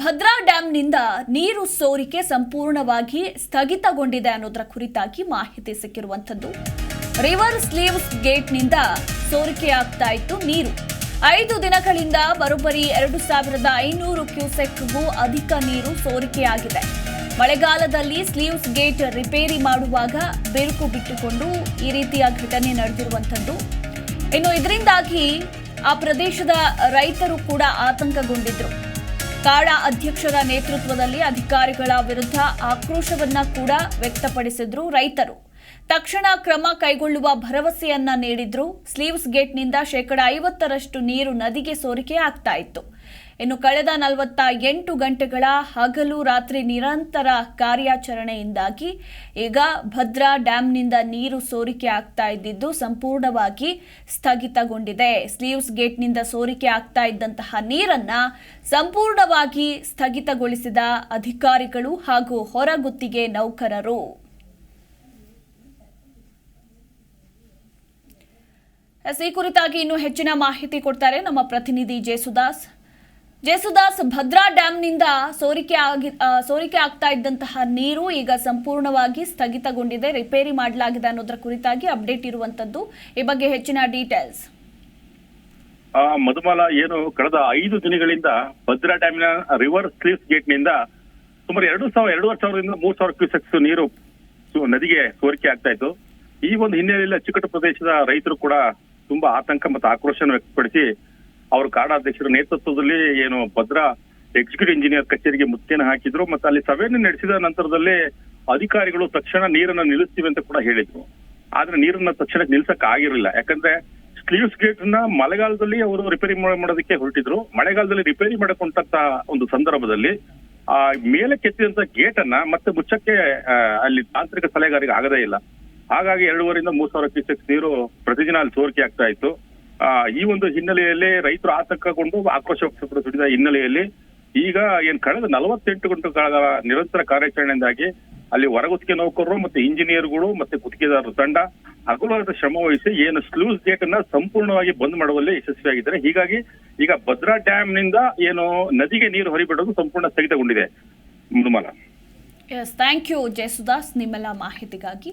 ಭದ್ರಾ ಡ್ಯಾಂನಿಂದ ನೀರು ಸೋರಿಕೆ ಸಂಪೂರ್ಣವಾಗಿ ಸ್ಥಗಿತಗೊಂಡಿದೆ ಅನ್ನೋದರ ಕುರಿತಾಗಿ ಮಾಹಿತಿ ಸಿಕ್ಕಿರುವಂಥದ್ದು. ರಿವರ್ ಸ್ಲೀವ್ಸ್ ಗೇಟ್ನಿಂದ ಸೋರಿಕೆಯಾಗ್ತಾ ಇತ್ತು ನೀರು. ಐದು ದಿನಗಳಿಂದ ಬರೋಬ್ಬರಿ ಎರಡು ಸಾವಿರದ ಐನೂರು ಕ್ಯೂಸೆಕ್ಗೂ ಅಧಿಕ ನೀರು ಸೋರಿಕೆಯಾಗಿದೆ ಮಳೆಗಾಲದಲ್ಲಿ ಸ್ಲೀವ್ಸ್ ಗೇಟ್ ರಿಪೇರಿ ಮಾಡುವಾಗ ಬಿರುಕು ಬಿಟ್ಟುಕೊಂಡು ಈ ರೀತಿಯ ಘಟನೆ ನಡೆದಿರುವಂಥದ್ದು. ಇನ್ನು ಇದರಿಂದಾಗಿ ಆ ಪ್ರದೇಶದ ರೈತರು ಕೂಡ ಆತಂಕಗೊಂಡಿದ್ರು. ಕಾಡಾ ಅಧ್ಯಕ್ಷರ ನೇತೃತ್ವದಲ್ಲಿ ಅಧಿಕಾರಿಗಳ ವಿರುದ್ಧ ಆಕ್ರೋಶವನ್ನ ಕೂಡ ವ್ಯಕ್ತಪಡಿಸಿದ್ರು ರೈತರು. ತಕ್ಷಣ ಕ್ರಮ ಕೈಗೊಳ್ಳುವ ಭರವಸೆಯನ್ನ ನೀಡಿದ್ರು. ಸ್ಲೀವ್ಸ್ ಗೇಟ್ನಿಂದ ಶೇಕಡ ಐವತ್ತರಷ್ಟು ನೀರು ನದಿಗೆ ಸೋರಿಕೆ ಆಗ್ತಾ ಇತ್ತು. ಇನ್ನು ಕಳೆದ ನಲವತ್ತ ಎಂಟು ಗಂಟೆಗಳ ಹಗಲು ರಾತ್ರಿ ನಿರಂತರ ಕಾರ್ಯಾಚರಣೆಯಿಂದಾಗಿ ಈಗ ಭದ್ರಾ ಡ್ಯಾಂನಿಂದ ನೀರು ಸೋರಿಕೆ ಆಗ್ತಾ ಇದ್ದಿದ್ದು ಸಂಪೂರ್ಣವಾಗಿ ಸ್ಥಗಿತಗೊಂಡಿದೆ. ಸ್ಲೀವ್ಸ್ ಗೇಟ್ನಿಂದ ಸೋರಿಕೆ ಆಗ್ತಾ ಇದ್ದಂತಹ ನೀರನ್ನ ಸಂಪೂರ್ಣವಾಗಿ ಸ್ಥಗಿತಗೊಳಿಸಿದ ಅಧಿಕಾರಿಗಳು ಹಾಗೂ ಹೊರಗುತ್ತಿಗೆ ನೌಕರರು. ಎಸ್, ಈ ಕುರಿತಾಗಿ ಇನ್ನು ಹೆಚ್ಚಿನ ಮಾಹಿತಿ ಕೊಡ್ತಾರೆ ನಮ್ಮ ಪ್ರತಿನಿಧಿ ಜೇಸುದಾಸ್. ಜೇಸುದಾಸ್ ಭದ್ರಾ ಡ್ಯಾಂನಿಂದ ಸೋರಿಕೆ ಆಗಿ ಸೋರಿಕೆ ಆಗ್ತಾ ಇದ್ದಂತಹ ನೀರು ಈಗ ಸಂಪೂರ್ಣವಾಗಿ ಸ್ಥಗಿತಗೊಂಡಿದೆ. ರಿಪೇರಿ ಮಾಡಲಾಗಿದೆ ಅನ್ನೋದರ ಕುರಿತಾಗಿ ಅಪ್ಡೇಟ್ ಇರುವಂತದ್ದು. ಈ ಬಗ್ಗೆ ಹೆಚ್ಚಿನ ಡೀಟೇಲ್ಸ್. ಮಧುಮಾಲ ಏನು ಕಳೆದ ಐದು ದಿನಗಳಿಂದ ಭದ್ರಾ ಡ್ಯಾಮಿನ ರಿವರ್ ಸ್ಲೀಸ್ ಗೇಟ್ನಿಂದ ಸುಮಾರು ಎರಡು ಸಾವಿರ ಎರಡೂವರೆ ಸಾವಿರದಿಂದ ಮೂರು ಸಾವಿರ ಕ್ಯೂಸೆಕ್ಸ್ ನೀರು ನದಿಗೆ ಸೋರಿಕೆ ಆಗ್ತಾ ಇತ್ತು. ಈ ಒಂದು ಹಿನ್ನೆಲೆಯಲ್ಲಿ ಚಿಕ್ಕಟ ಪ್ರದೇಶದ ರೈತರು ಕೂಡ ತುಂಬಾ ಆತಂಕ ಮತ್ತು ಆಕ್ರೋಶನ ವ್ಯಕ್ತಪಡಿಸಿ ಅವರು ಕಾಡಾಧ್ಯಕ್ಷರ ನೇತೃತ್ವದಲ್ಲಿ ಏನು ಭದ್ರಾ ಎಕ್ಸಿಕ್ಯೂಟಿವ್ ಇಂಜಿನಿಯರ್ ಕಚೇರಿಗೆ ಮುತ್ತೇನ ಹಾಕಿದ್ರು ಮತ್ತೆ ಅಲ್ಲಿ ಸಭೆಯನ್ನು ನಡೆಸಿದ ನಂತರದಲ್ಲಿ ಅಧಿಕಾರಿಗಳು ತಕ್ಷಣ ನೀರನ್ನು ನಿಲ್ಲಿಸ್ತೀವಿ ಅಂತ ಕೂಡ ಹೇಳಿದ್ರು. ಆದ್ರೆ ನೀರನ್ನ ತಕ್ಷಣ ನಿಲ್ಸಕ್ ಆಗಿರಲಿಲ್ಲ. ಯಾಕಂದ್ರೆ ಸ್ಲೀವ್ಸ್ ಗೇಟ್ನ ಮಳೆಗಾಲದಲ್ಲಿ ಅವರು ರಿಪೇರಿ ಮಾಡೋದಕ್ಕೆ ಹೊರಟಿದ್ರು. ಮಳೆಗಾಲದಲ್ಲಿ ರಿಪೇರಿ ಮಾಡಕೊಂಡಂತ ಒಂದು ಸಂದರ್ಭದಲ್ಲಿ, ಆ ಮೇಲೆ ಕೆತ್ತಿದಂತ ಗೇಟ್ ಅನ್ನ ಮತ್ತೆ ಮುಚ್ಚಕ್ಕೆ ಅಲ್ಲಿ ತಾಂತ್ರಿಕ ಸಲಹೆಗಾರಿಗೆ ಆಗದೇ ಇಲ್ಲ. ಹಾಗಾಗಿ ಎರಡೂವರಿಂದ ಮೂರ್ ಸಾವಿರ ಕ್ಯೂಸೆಕ್ ನೀರು ಪ್ರತಿದಿನ ಅಲ್ಲಿ ಸೋರಿಕೆ ಆಗ್ತಾ ಇತ್ತು. ಆ, ಈ ಒಂದು ಹಿನ್ನೆಲೆಯಲ್ಲಿ ರೈತರು ಆತಂಕಗೊಂಡು ಆಕ್ರೋಶ ವ್ಯಕ್ತಪಡಿಸಿದ ಹಿನ್ನೆಲೆಯಲ್ಲಿ ಈಗ ಏನ್ ಕಳೆದ ನಲವತ್ತೆಂಟು ಗಂಟೆ ಗಂಟೆಗಳ ನಿರಂತರ ಕಾರ್ಯಾಚರಣೆಯಿಂದಾಗಿ ಅಲ್ಲಿ ಹೊರಗುತ್ತಿಗೆ ನೌಕರರು ಮತ್ತೆ ಇಂಜಿನಿಯರ್ಗಳು ಮತ್ತೆ ಗುತ್ತಿಗೆದಾರರ ತಂಡ ಹಗಲಾದ ಶ್ರಮ ವಹಿಸಿ ಏನು ಸ್ಲೂಸ್ ಗೇಟ್ ಅನ್ನ ಸಂಪೂರ್ಣವಾಗಿ ಬಂದ್ ಮಾಡುವಲ್ಲಿ ಯಶಸ್ವಿಯಾಗಿದ್ದಾರೆ. ಹೀಗಾಗಿ ಈಗ ಭದ್ರಾ ಡ್ಯಾಮ್ನಿಂದ ಏನು ನದಿಗೆ ನೀರು ಹರಿಬಿಡೋದು ಸಂಪೂರ್ಣ ಸ್ಥಗಿತಗೊಂಡಿದೆ. Mridumala. Yes thank you Jayasudas. ನಿಮ್ಮೆಲ್ಲ ಮಾಹಿತಿಗಾಗಿ